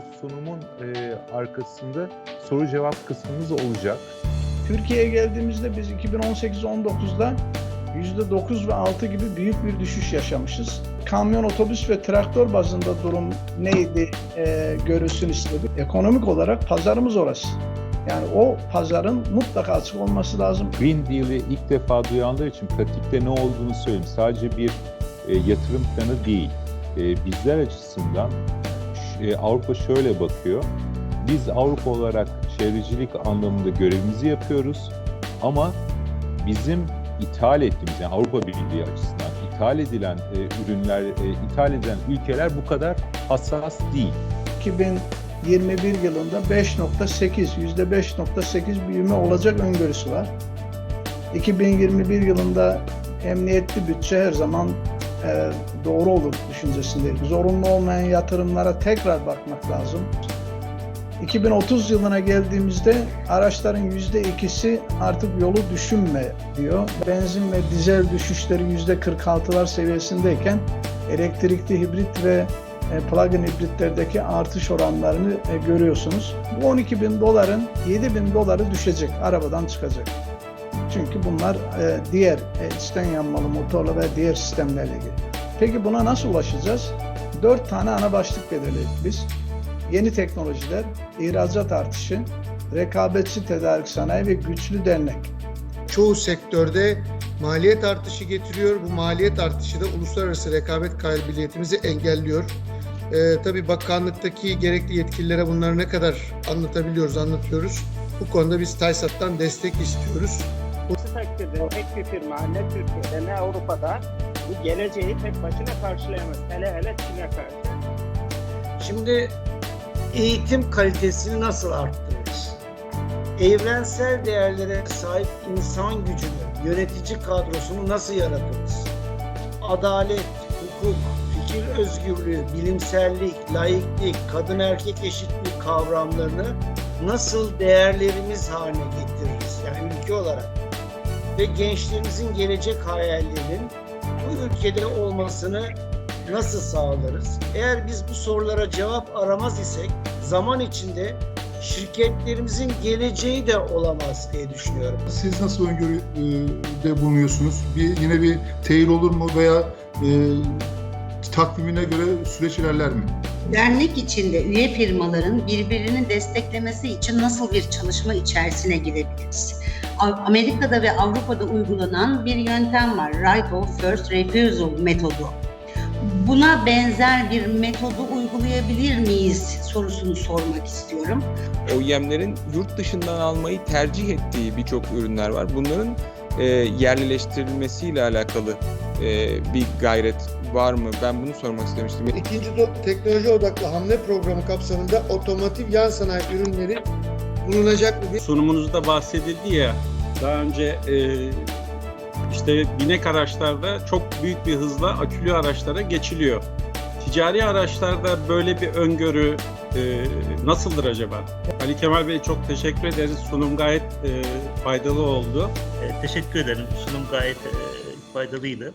bu sunumun e, arkasında soru cevap kısmımız olacak. Türkiye'ye geldiğimizde biz 2018-19'da %9 ve 6 gibi büyük bir düşüş yaşamışız. Kamyon, otobüs ve traktör bazında durum neydi e, görülsün istedik. Ekonomik olarak pazarımız orası. Yani o pazarın mutlaka açık olması lazım. Green Deal'i ilk defa duyanlar için pratikte ne olduğunu söyleyeyim. Sadece bir e, yatırım planı değil. E, bizler açısından e, Avrupa şöyle bakıyor. Biz Avrupa olarak çevrecilik anlamında görevimizi yapıyoruz ama bizim ithal ettiğimiz yani Avrupa Birliği açısından ithal edilen e, ürünler, e, ithal edilen ülkeler bu kadar hassas değil. 2021 yılında 5.8, %5.8 büyüme olacak öngörüsü var. 2021 yılında emniyetli bütçe her zaman e, doğru olur düşüncesindeyim. Zorunlu olmayan yatırımlara tekrar bakmak lazım. 2030 yılına geldiğimizde araçların %2'si artık yolu düşünme diyor. Benzin ve dizel düşüşleri %46'lar seviyesindeyken elektrikli hibrit ve e, plug-in hibritlerdeki artış oranlarını e, görüyorsunuz. Bu 12 bin doların 7 bin doları düşecek, arabadan çıkacak. Çünkü bunlar e, diğer e, içten yanmalı motorla ve diğer sistemlerle ilgili. Peki buna nasıl ulaşacağız? Dört tane ana başlık belirledik biz. Yeni teknolojiler, ihracat artışı, rekabetçi tedarik sanayi ve güçlü dernek. çoğu sektörde maliyet artışı getiriyor. Bu maliyet artışı da uluslararası rekabet kabiliyetimizi engelliyor. Ee, tabii bakanlıktaki gerekli yetkililere bunları ne kadar anlatabiliyoruz, anlatıyoruz. Bu konuda biz TAYSAT'tan destek istiyoruz. Aksi takdirde tek bir firma ne Türkiye'de ne Avrupa'da bu geleceği tek başına karşılayamaz. Hele hele Çin'e karşı. Şimdi eğitim kalitesini nasıl arttırırız? Evrensel değerlere sahip insan gücünü, yönetici kadrosunu nasıl yaratırız? Adalet, hukuk, fikir özgürlüğü, bilimsellik, laiklik, kadın erkek eşitliği kavramlarını nasıl değerlerimiz haline getiririz? Yani ülke olarak. Ve gençlerimizin gelecek hayallerinin bu ülkede olmasını nasıl sağlarız? Eğer biz bu sorulara cevap aramaz isek zaman içinde şirketlerimizin geleceği de olamaz diye düşünüyorum. Siz nasıl öngörüde bulunuyorsunuz? Bir yine bir teyir olur mu veya e, takvimine göre süreç ilerler mi? Dernek içinde üye firmaların birbirini desteklemesi için nasıl bir çalışma içerisine girebiliriz? Amerika'da ve Avrupa'da uygulanan bir yöntem var. Right of First Refusal metodu. Buna benzer bir metodu uygulayabilir miyiz sorusunu sormak istiyorum. OEM'lerin yurt dışından almayı tercih ettiği birçok ürünler var. Bunların e, yerlileştirilmesiyle alakalı bir gayret var mı? Ben bunu sormak istemiştim. İkinci do- teknoloji odaklı hamle programı kapsamında otomotiv yan sanayi ürünleri bulunacak mı? diye sunumunuzda bahsedildi ya daha önce e, işte binek araçlarda çok büyük bir hızla akülü araçlara geçiliyor. Ticari araçlarda böyle bir öngörü e, nasıldır acaba? Ali Kemal Bey çok teşekkür ederiz. Sunum gayet e, faydalı oldu. E, teşekkür ederim. Sunum gayet e, faydalıydı.